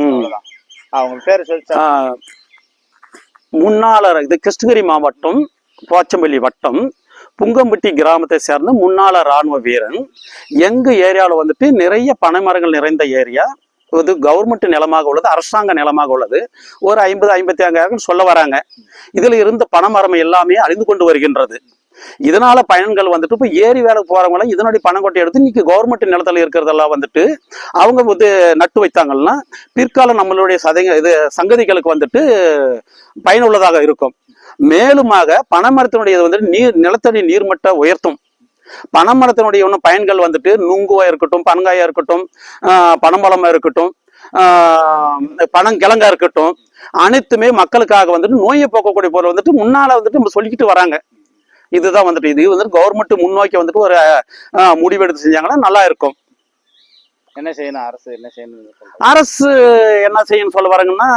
ம். அவ்வளவுதான். அவங்க பேர் சொல்லி முன்னாளர் இது கிருஷ்ணகிரி மாவட்டம் போச்சம்பள்ளி வட்டம் புங்கம்பட்டி கிராமத்தை சேர்ந்த முன்னாள் ராணுவ வீரன். எங்க ஏரியாவில் வந்துட்டு நிறைய பனைமரங்கள் நிறைந்த ஏரியா. இது கவர்மெண்ட் நிலமாக உள்ளது அரசாங்க நிலமாக உள்ளது. ஒரு ஐம்பது ஐம்பத்தி ஐந்தாயிரம் சொல்ல வராங்க. இதுல இருந்த பனைமரம் எல்லாமே அழிந்து கொண்டு வருகின்றது. இதனால பயன்கள் வந்துட்டு இப்போ ஏரி வேலைக்கு போறவங்க இதனுடைய பணங்கொட்டை எடுத்து இன்னைக்கு கவர்மெண்ட் நிலத்தில் இருக்கிறதெல்லாம் வந்துட்டு அவங்க வந்து நட்டு வைத்தாங்கன்னா பிற்காலம் நம்மளுடைய சதைங்க இது சங்கதிகளுக்கு வந்துட்டு பயனுள்ளதாக இருக்கும். மேலுமாக பனைமரத்தினுடைய இது வந்துட்டு நீர் நிலத்தடி நீர்மட்ட உயர்த்தும். பனைமரத்தினுடைய ஒன்று பயன்கள் வந்துட்டு நுங்குவா இருக்கட்டும் பனங்காயா இருக்கட்டும் ஆஹ் பனம்பழமா இருக்கட்டும் ஆஹ் பனங்கிழங்கா இருக்கட்டும் அனைத்துமே மக்களுக்காக வந்துட்டு நோயை போக்கக்கூடிய பொருள் வந்துட்டு முன்னால வந்துட்டு நம்ம சொல்லிக்கிட்டு வராங்க. இதுதான் வந்துட்டு இது. வந்துட்டு கவர்மெண்ட் முன்னோக்கி வந்துட்டு ஒரு முடிவெடுத்து செஞ்சாங்கன்னா நல்லா இருக்கும். என்ன செய்யணும்? அரசு என்ன செய்யணும் அரசு என்ன செய்யணும்னு சொல்ல வராங்கன்னா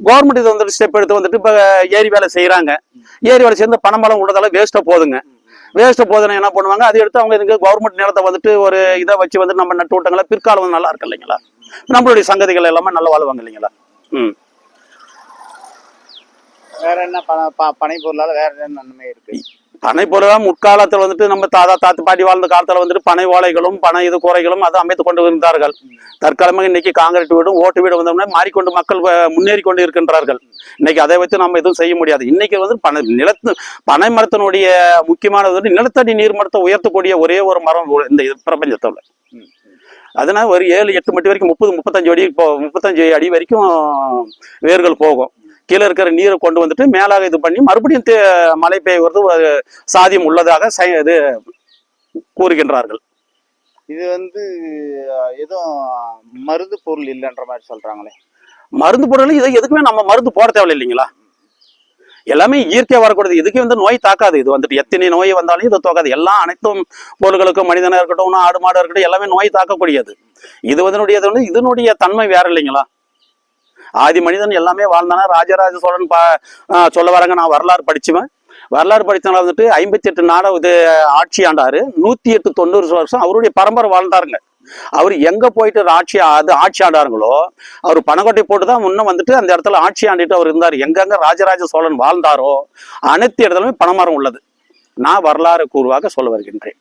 கவர்மெண்ட் இது வந்துட்டு ஸ்டெப் எடுத்து வந்துட்டு இப்போ ஏரி வேலை செய்கிறாங்க ஏரி வேலை சேர்ந்து பணம் பலம் உள்ளதால வேஸ்ட்டாக போகுதுங்க வேஸ்ட்டாக போதுன்னா என்ன பண்ணுவாங்க? அதை எடுத்து அவங்க இதுக்கு கவர்மெண்ட் நிலத்தை வந்துட்டு ஒரு இதை வச்சு வந்து நம்ம நட்டு விட்டாங்களா? பிற்காலம் வந்து நல்லா இருக்கு இல்லைங்களா? நம்மளுடைய சங்கதிகள் எல்லாமே நல்லா வாழ்வாங்க இல்லைங்களா? ம். வேற என்ன பனை பொருளால வேற என்ன நன்மை இருக்கு? பனை போலதான் முற்காலத்தில் வந்துட்டு நம்ம தாத்தா தாத்து பாட்டி வாழ்ந்த காலத்துல வந்துட்டு பனை ஓலைகளும் பனை இது குறைகளும் அதை அமைத்து கொண்டு இருந்தார்கள் தற்காலமாக இன்னைக்கு காங்கிரீட் வீடும் ஓட்டு வீடு வந்தோம்னா மாறிக்கொண்டு மக்கள் முன்னேறி கொண்டு இருக்கின்றார்கள். இன்னைக்கு அதை வச்சு நம்ம எதுவும் செய்ய முடியாது. இன்னைக்கு வந்து பனை நிலத்து பனை மரத்தினுடைய முக்கியமானது வந்து நிலத்தடி நீர் மரத்தை உயர்த்தக்கூடிய ஒரே ஒரு மரம் இந்த பிரபஞ்சத்தில் பிரபஞ்சத்துல அதனால ஒரு ஏழு எட்டு மணி வரைக்கும் முப்பது முப்பத்தஞ்சு அடி போ முப்பத்தஞ்சு அடி வரைக்கும் வேர்கள் போகும். கீழே இருக்கிற நீரை கொண்டு வந்துட்டு மேலாக இது பண்ணி மறுபடியும் மழை பெய்வது ஒரு சாத்தியம் உள்ளதாக இது கூறுகின்றார்கள். இது வந்து எதுவும் மருது பொருள் இல்லைன்ற மாதிரி சொல்றாங்களே. மருந்து பொருள் இதை எதுக்குமே நம்ம மருந்து போட தேவையில்லை இல்லைங்களா? எல்லாமே இயற்கையா வரக்கூடியது இதுக்கு வந்து நோய் தாக்காது. இது வந்துட்டு எத்தனை நோய் வந்தாலும் இது தோக்காது. எல்லாம் அனைத்தும் பொருள்களுக்கும் மனிதனா இருக்கட்டும் ஆடு மாடு இருக்கட்டும் எல்லாமே நோய் தாக்கக்கூடியது. இது வந்து இதனுடைய தன்மை வேற இல்லைங்களா? ஆதி மனிதன் எல்லாமே வாழ்ந்தானா? ராஜராஜ சோழன் பா சொல்ல வராங்க. நான் வரலாறு படிச்சுவேன். வரலாறு படித்தனால வந்துட்டு ஐம்பத்தி எட்டு நாட இது ஆட்சி ஆண்டாரு. நூத்தி எட்டு தொண்ணூறு வருஷம் அவருடைய பரம்பரை வாழ்ந்தாருங்க. அவர் எங்க போயிட்டு ஆட்சி அது ஆட்சி ஆண்டாருங்களோ அவர் பணக்கொட்டை போட்டு தான் முன்ன வந்துட்டு அந்த இடத்துல ஆட்சி ஆண்டிட்டு அவர் இருந்தார். எங்கெங்க ராஜராஜ சோழன் வாழ்ந்தாரோ அனைத்து இடத்துலயுமே பணமரம் உள்ளது. நான் வரலாறு கூறுவாக சொல்ல வருகின்றேன்.